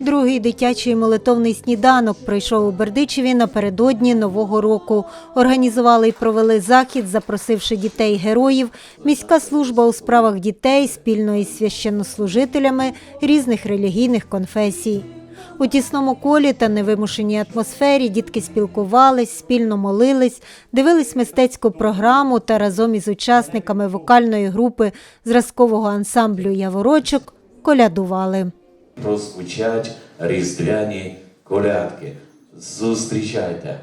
Другий дитячий молитовний сніданок пройшов у Бердичеві напередодні Нового року. Організували і провели захід, запросивши дітей героїв, міська служба у справах дітей спільно із священнослужителями різних релігійних конфесій. У тісному колі та невимушеній атмосфері дітки спілкувались, спільно молились, дивились мистецьку програму та разом із учасниками вокальної групи зразкового ансамблю Яворочок колядували. Прозвучать різдвяні колядки. Зустрічайте.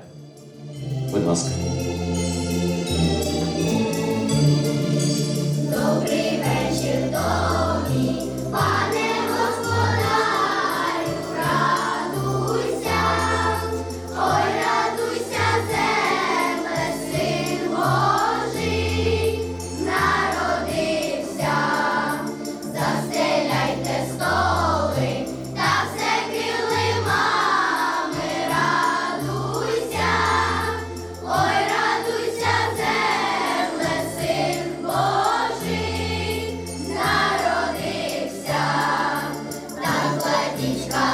Будь ласка. Tchau,